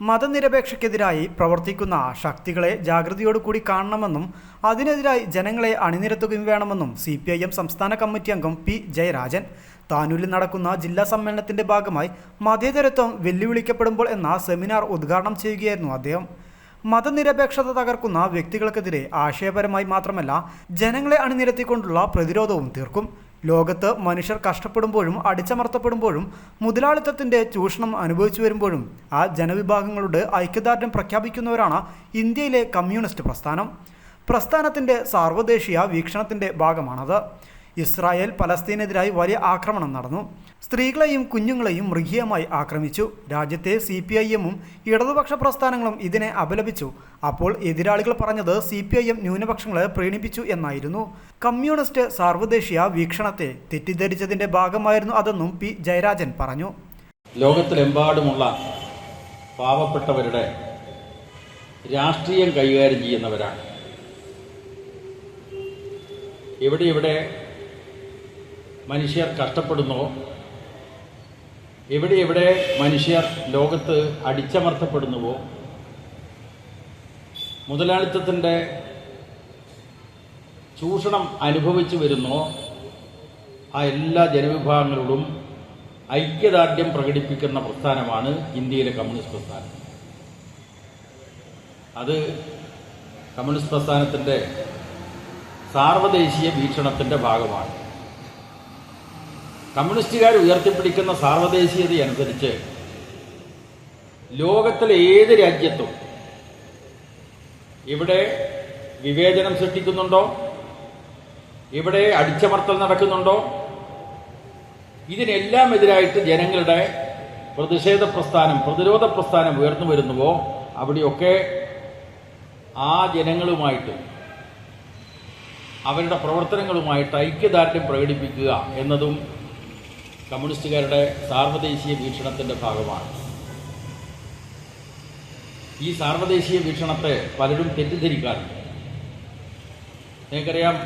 മതനിരപേക്ഷയ്ക്കെതിരായി പ്രവർത്തിക്കുന്ന ശക്തികളെ ജാഗ്രതയോടുകൂടി കാണണമെന്നും അതിനെതിരായി ജനങ്ങളെ അണിനിരത്തുകയും വേണമെന്നും സി പി ഐ എം സംസ്ഥാന കമ്മിറ്റി അംഗം പി ജയരാജൻ. താനൂരിൽ നടക്കുന്ന ജില്ലാ സമ്മേളനത്തിന്റെ ഭാഗമായി മതേതരത്വം വെല്ലുവിളിക്കപ്പെടുമ്പോൾ എന്ന സെമിനാർ ഉദ്ഘാടനം ചെയ്യുകയായിരുന്നു അദ്ദേഹം. മതനിരപേക്ഷത തകർക്കുന്ന വ്യക്തികൾക്കെതിരെ ആശയപരമായി മാത്രമല്ല ജനങ്ങളെ അണിനിരത്തിക്കൊണ്ടുള്ള പ്രതിരോധവും തീർക്കും. ലോകത്ത് മനുഷ്യർ കഷ്ടപ്പെടുമ്പോഴും അടിച്ചമർത്തപ്പെടുമ്പോഴും മുതലാളിത്തത്തിന്റെ ചൂഷണം അനുഭവിച്ചു വരുമ്പോഴും ആ ജനവിഭാഗങ്ങളുടെ ഐക്യദാർഢ്യം പ്രഖ്യാപിക്കുന്നവരാണ് ഇന്ത്യയിലെ കമ്മ്യൂണിസ്റ്റ് പ്രസ്ഥാനം. പ്രസ്ഥാനത്തിന്റെ സാർവദേശീയ വീക്ഷണത്തിന്റെ ഭാഗമാണത്. ഇസ്രായേൽ പലസ്തീനെതിരായി വലിയ ആക്രമണം നടന്നു. സ്ത്രീകളെയും കുഞ്ഞുങ്ങളെയും മൃഗീയമായി ആക്രമിച്ചു. രാജ്യത്തെ സി പി ഐ എമ്മും ഇടതുപക്ഷ പ്രസ്ഥാനങ്ങളും ഇതിനെ അപലപിച്ചു. അപ്പോൾ എതിരാളികൾ പറഞ്ഞത് സി പി ഐ എം ന്യൂനപക്ഷങ്ങളെ പ്രീണിപ്പിച്ചു എന്നായിരുന്നു. കമ്മ്യൂണിസ്റ്റ് സാർവദേശീയ വീക്ഷണത്തെ തെറ്റിദ്ധരിച്ചതിന്റെ ഭാഗമായിരുന്നു അതെന്നും പി ജയരാജൻ പറഞ്ഞു. ലോകത്തിലെമ്പാടുമുള്ള പാവപ്പെട്ടവരുടെ രാഷ്ട്രീയം കൈകാര്യം ചെയ്യുന്നവരാണ്. എവിടെ എവിടെ മനുഷ്യർ കഷ്ടപ്പെടുന്നോ? എവിടെ എവിടെ മനുഷ്യർ ലോകത്ത് അടിച്ചമർത്തപ്പെടുന്നുവോ? മുതലാളിത്തത്തിന്റെ ചൂഷണം അനുഭവിച്ചു വരുന്നോ? ആ എല്ലാ ജനവിഭാഗങ്ങളോടും ഐക്യദാർഢ്യം പ്രകടിപ്പിക്കുന്ന പ്രസ്ഥാനമാണ് ഇന്ത്യയിലെ കമ്മ്യൂണിസ്റ്റ് പ്രസ്ഥാനം. അത് കമ്മ്യൂണിസ്റ്റ് പ്രസ്ഥാനത്തിന്റെ സാർവദേശീയ വീക്ഷണത്തിന്റെ ഭാഗമാണ്. കമ്മ്യൂണിസ്റ്റുകാർ ഉയർത്തിപ്പിടിക്കുന്ന സാർവദേശീയത അനുസരിച്ച് ലോകത്തിലെ ഏത് രാജ്യത്തും ഇവിടെ വിവേചനം സൃഷ്ടിക്കുന്നുണ്ടോ? ഇവിടെ അടിച്ചമർത്തൽ നടക്കുന്നുണ്ടോ? ഇതിനെല്ലാം എതിരായിട്ട് ജനങ്ങളുടെ പ്രതിഷേധ പ്രസ്ഥാനം പ്രതിരോധ പ്രസ്ഥാനം ഉയർന്നു വരുന്നുവോ? അവിടെയൊക്കെ ആ ജനങ്ങളുമായിട്ട് അവരുടെ പ്രവർത്തനങ്ങളുമായിട്ട് ഐക്യദാർഢ്യം പ്രകടിപ്പിക്കുക എന്നതും കമ്മ്യൂണിസ്റ്റുകാരുടെ സാർവദേശീയ വീക്ഷണത്തിന്റെ ഭാഗമാണ്. ഈ സാർവദേശീയ വീക്ഷണത്തെ പലരും തെറ്റിദ്ധരിക്കാറുണ്ട്. നിങ്ങൾക്കറിയാം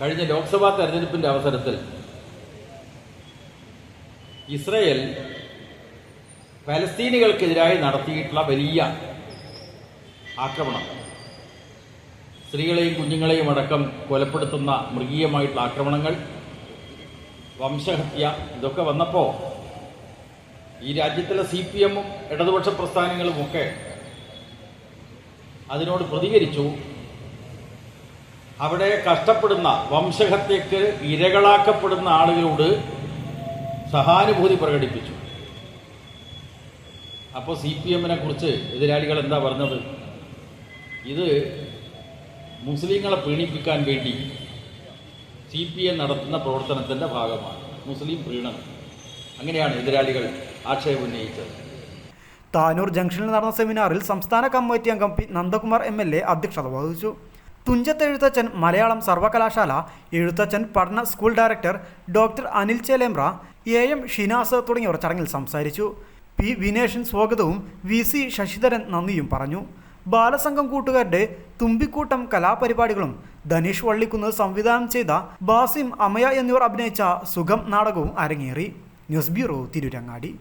കഴിഞ്ഞ ലോക്സഭാ തെരഞ്ഞെടുപ്പിന്റെ അവസരത്തിൽ ഇസ്രയേൽ പലസ്തീനികൾക്കെതിരായി നടത്തിയിട്ടുള്ള വലിയ ആക്രമണം. സ്ത്രീകളെയും കുഞ്ഞുങ്ങളെയും അടക്കം കൊലപ്പെടുത്തുന്ന മൃഗീയമായിട്ടുള്ള ആക്രമണങ്ങൾ വംശഹത്യ ഇതൊക്കെ വന്നപ്പോൾ ഈ രാജ്യത്തിലെ സി പി എമ്മും ഇടതുപക്ഷ പ്രസ്ഥാനങ്ങളുമൊക്കെ അതിനോട് പ്രതികരിച്ചു. അവിടെ കഷ്ടപ്പെടുന്ന വംശഹത്യക്ക് ഇരകളാക്കപ്പെടുന്ന ആളുകളോട് സഹാനുഭൂതി പ്രകടിപ്പിച്ചു. അപ്പോൾ സി പി എമ്മിനെ കുറിച്ച് എതിരാളികൾ എന്താ പറഞ്ഞത്? ഇത് മുസ്ലിങ്ങളെ പീണിപ്പിക്കാൻ വേണ്ടി സി പി എം നടത്തുന്ന പ്രവർത്തനത്തിന്റെ ഭാഗമാണ്. മുസ്ലിം പ്രീണനം അങ്ങനെയാണ് എതിരാളികൾ ആക്ഷേപം ഉന്നയിച്ചത്. താനൂർ ജംഗ്ഷനിൽ നടന്ന സെമിനാറിൽ സംസ്ഥാന കമ്മിറ്റി അംഗം P Nandakumar M L A അധ്യക്ഷത വഹിച്ചു. തുഞ്ചത്ത് എഴുത്തച്ഛൻ മലയാളം സർവകലാശാല എഴുത്തച്ഛൻ പഠന school director doctor Anil Chelembra A. M. Shinas തുടങ്ങിയവർ ചടങ്ങിൽ സംസാരിച്ചു. പി വിനേഷൻ സ്വാഗതവും വി സി ശശിധരൻ നന്ദിയും പറഞ്ഞു. ബാലസംഘം കൂട്ടുകാരുടെ തുമ്പിക്കൂട്ടം കലാപരിപാടികളും ധനീഷ് വള്ളിക്കുന്ന് സംവിധാനം ചെയ്ത ബാസിം അമയ എന്നിവർ അഭിനയിച്ച സുഖം നാടകവും അരങ്ങേറി. News bureau Tirurangadi.